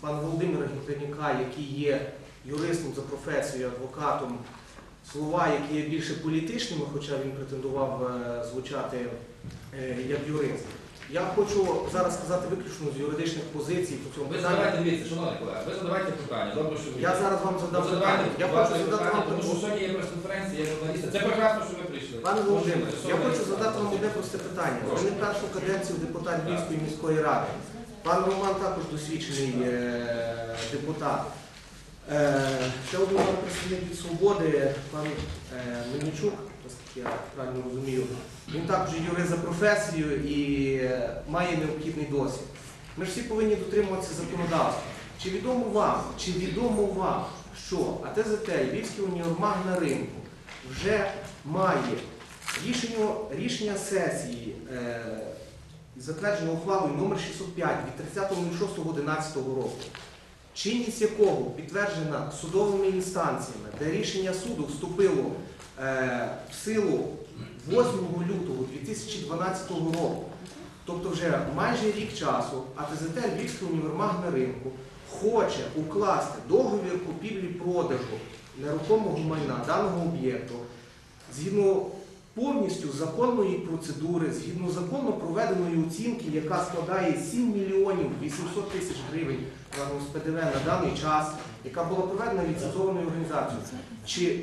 пана Володимира Гінтоніка, який є юристом за професією, адвокатом, слова, які є більше політичними, хоча він претендував е, звучати е, як юрист. Я хочу зараз сказати виключно з юридичних позицій по цьому Ви задавайте, дивіться, шановні колеги, ви задавайте питання. Добре, що ви Я зараз вам Ви задам задавайте питання. Я хочу задати питання, вам тому що сьогодні є прес-конференція, є журналісти. Це прекрасно, що ви прийшли. Пане Володимире, я хочу задати вам одне просте питання. Ви не першу каденцію депутат Львівської міської ради. Пан Роман також досвідчений е, депутат. Е, ще один пан представник від свободи, пан е, Мельничук, наскільки я правильно розумію. Він також юрист за професією і е, має необхідний досвід. Ми ж всі повинні дотримуватися законодавства. Чи відомо вам, чи відомо вам, що АТЗТ Львівський універмаг на ринку вже має рішення, рішення сесії, е, затверджене ухвалою номер 605 від 30.06.11 року, чинність якого підтверджена судовими інстанціями, де рішення суду вступило е, в силу 8 лютого 2012 року. Тобто вже майже рік часу АТЗТ Львівський універмаг на ринку хоче укласти договір купівлі-продажу нерухомого майна даного об'єкту згідно повністю законної процедури, згідно законно проведеної оцінки, яка складає 7 мільйонів 800 тисяч гривень з ПДВ на даний час, яка була проведена ліцензованою організацією. Чи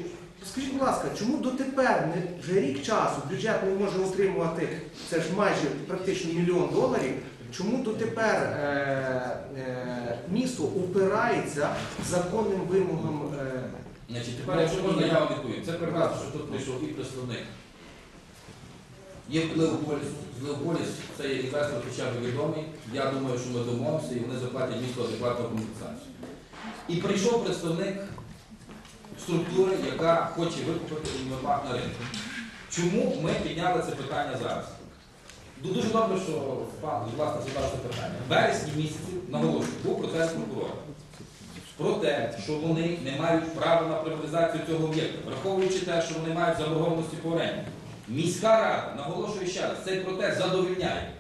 скажіть, будь ласка, чому дотепер не вже рік часу бюджет не може отримувати це ж майже практично мільйон доларів? Чому дотепер е, е, місто упирається законним вимогам? Е, Значить, тепер, якщо можна, я вам відповім. Це прекрасно, що тут прийшов і представник. Є Леополіс. Леополіс це є інвестор хоча б відомий. Я думаю, що ми домовимося і вони заплатять місто адекватну компенсацію. І прийшов представник структури, яка хоче викупити універмаг на ринку. Чому ми підняли це питання зараз? Дуже добре, що пан власне задав це питання. В вересні місяці, наголошую, був процес прокурора про те, що вони не мають права на приватизацію цього об'єкту, враховуючи те, що вони мають заборгованості по оренді. Міська рада, наголошую ще раз, цей протест задовільняє.